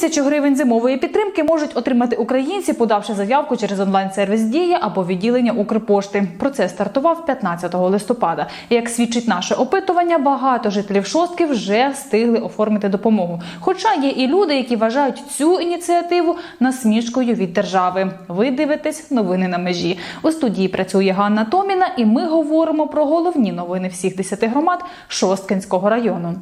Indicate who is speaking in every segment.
Speaker 1: Тисячу гривень зимової підтримки можуть отримати українці, подавши заявку через онлайн-сервіс Дія або відділення Укрпошти. Процес стартував 15 листопада. Як свідчить наше опитування, багато жителів шостки вже встигли оформити допомогу. Хоча є і люди, які вважають цю ініціативу насмішкою від держави. Ви дивитесь новини на межі. У студії працює Ганна Томіна, і ми говоримо про головні новини всіх 10 громад Шосткинського району.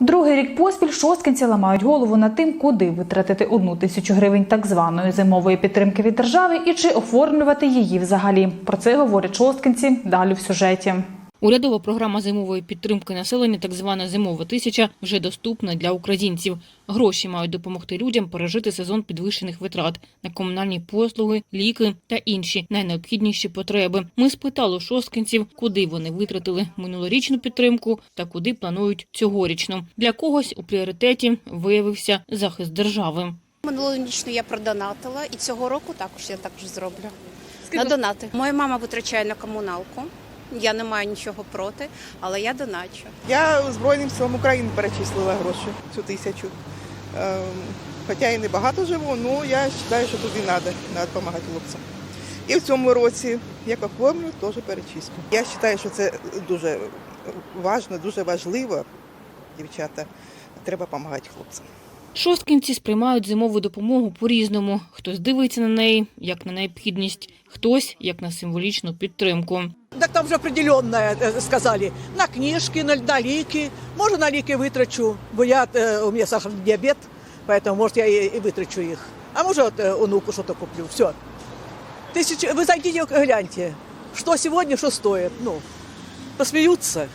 Speaker 1: Другий рік поспіль шосткинці ламають голову над тим, куди витратити одну тисячу гривень так званої зимової підтримки від держави і чи оформлювати її взагалі. Про це говорять шосткинці далі в сюжеті.
Speaker 2: Урядова програма зимової підтримки населення, так звана зимова тисяча, вже доступна для українців. Гроші мають допомогти людям пережити сезон підвищених витрат на комунальні послуги, ліки та інші найнеобхідніші потреби. Ми спитали у шосткинців, куди вони витратили минулорічну підтримку та куди планують цьогорічну. Для когось у пріоритеті виявився захист держави.
Speaker 3: Минулорічну я продонатила, і цього року також я також зроблю. На донати. Моя мама витрачає на комуналку. Я не маю нічого проти, але я доначу.
Speaker 4: Я Збройним силам України перечислила гроші цю тисячу. Ем, Хоча і не багато живу, але я вважаю, що туди треба, треба допомагати хлопцям. І в цьому році, як оформлю, теж перечислю. Я вважаю, що це дуже важливо, дуже важливо, дівчата. Треба допомагати хлопцям.
Speaker 2: Шосткинці сприймають зимову допомогу по-різному. Хтось дивиться на неї як на необхідність, хтось як на символічну підтримку.
Speaker 5: Так там же определенное э, сказали. На книжки, на, на ліки. Може, на ліки витрачу, бо я, э, у мене сахарний діабет, поэтому, може, я і, і витрачу їх. А може, от, э, онуку що-то куплю. Все. Тисяч... Ви зайдіть, гляньте, що сьогодні, що стоїть. Ну, посміються.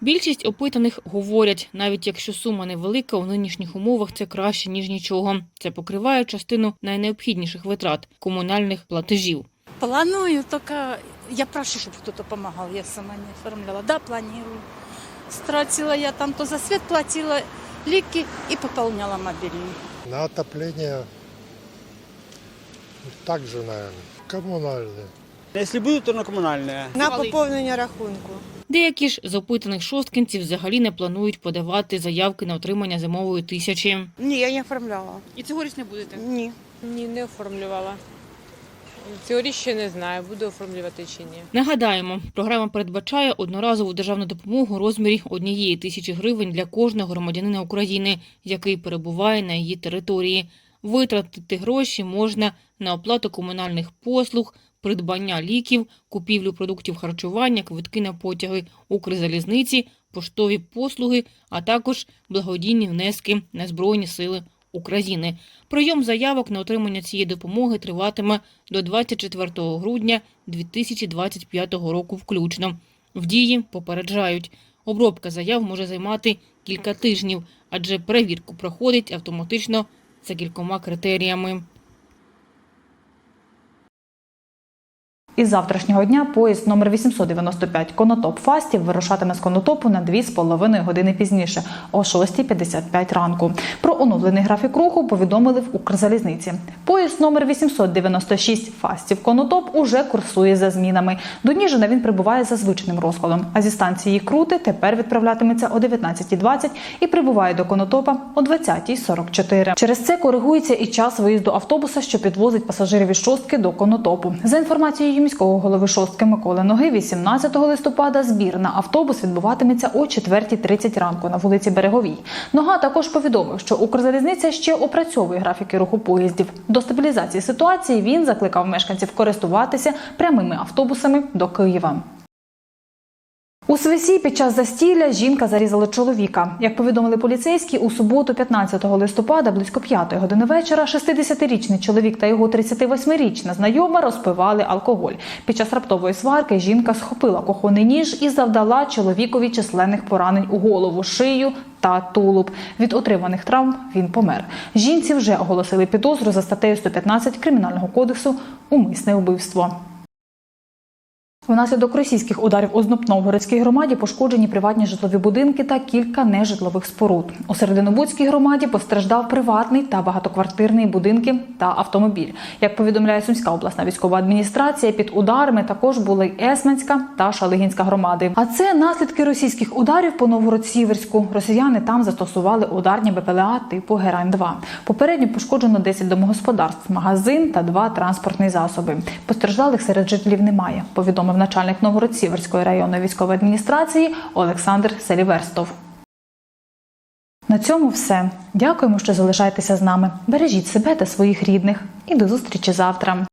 Speaker 2: Більшість опитаних говорять, навіть якщо сума невелика, у нинішніх умовах це краще ніж нічого. Це покриває частину найнеобхідніших витрат комунальних платежів.
Speaker 6: Планую, только я прошу, чтобы кто-то помогал, я сама не оформляла. Да, планирую. Стратила я там, то за свет платила лики и пополняла мобильный.
Speaker 7: На отопление также, наверное, коммунальные.
Speaker 8: Если будут, то на коммунальные.
Speaker 9: На поповнення рахунку.
Speaker 2: Деякі ж з опитаних шосткинців взагалі не планують подавати заявки на отримання зимової тисячі.
Speaker 9: Ні, я не оформляла.
Speaker 10: І цьогоріч не будете?
Speaker 9: Ні.
Speaker 10: Ні, не оформлювала. Цьогоріч ще не знаю, буду оформлювати чи ні.
Speaker 2: Нагадаємо, програма передбачає одноразову державну допомогу у розмірі однієї тисячі гривень для кожного громадянина України, який перебуває на її території. Витратити гроші можна на оплату комунальних послуг, придбання ліків, купівлю продуктів харчування, квитки на потяги Укрзалізниці, поштові послуги, а також благодійні внески на Збройні Сили України. Прийом заявок на отримання цієї допомоги триватиме до 24 грудня 2025 року включно. В дії попереджають, обробка заяв може займати кілька тижнів, адже перевірку проходить автоматично за кількома критеріями.
Speaker 1: Із завтрашнього дня поїзд номер 895 Конотоп Фастів вирушатиме з Конотопу на 2,5 години пізніше, о 6.55 ранку. Про оновлений графік руху повідомили в Укрзалізниці. Поїзд номер 896 Фастів Конотоп уже курсує за змінами. До Ніжина він прибуває за звичним розкладом, а зі станції Крути тепер відправлятиметься о 19.20 і прибуває до Конотопа о 20.44. Через це коригується і час виїзду автобуса, що підвозить пасажирів із шостки до Конотопу. За інформацією міського голови шостки Миколи Ноги, 18 листопада збір на автобус відбуватиметься о 4.30 ранку на вулиці Береговій. Нога також повідомив, що Укрзалізниця ще опрацьовує графіки руху поїздів. До стабілізації ситуації він закликав мешканців користуватися прямими автобусами до Києва. У Свисі під час застілля жінка зарізала чоловіка. Як повідомили поліцейські, у суботу, 15 листопада, близько 5 години вечора, 60-річний чоловік та його 38-річна знайома розпивали алкоголь. Під час раптової сварки жінка схопила кухонний ніж і завдала чоловікові численних поранень у голову, шию та тулуб. Від отриманих травм він помер. Жінці вже оголосили підозру за статтею 115 Кримінального кодексу умисне вбивство. Внаслідок російських ударів у Знопновгородській громаді пошкоджені приватні житлові будинки та кілька нежитлових споруд. У Серединобудській громаді постраждав приватний та багатоквартирний будинки та автомобіль. Як повідомляє Сумська обласна військова адміністрація, під ударами також були Есменська та Шалигінська громади. А це наслідки російських ударів по Новгород-Сіверську. Росіяни там застосували ударні БПЛА типу Герань 2 Попередньо пошкоджено 10 домогосподарств, магазин та два транспортні засоби. Постраждалих серед жителів немає. Повідомив начальник Новгород-Сіверської районної військової адміністрації Олександр Селіверстов. На цьому все. Дякуємо, що залишаєтеся з нами. Бережіть себе та своїх рідних. І до зустрічі завтра.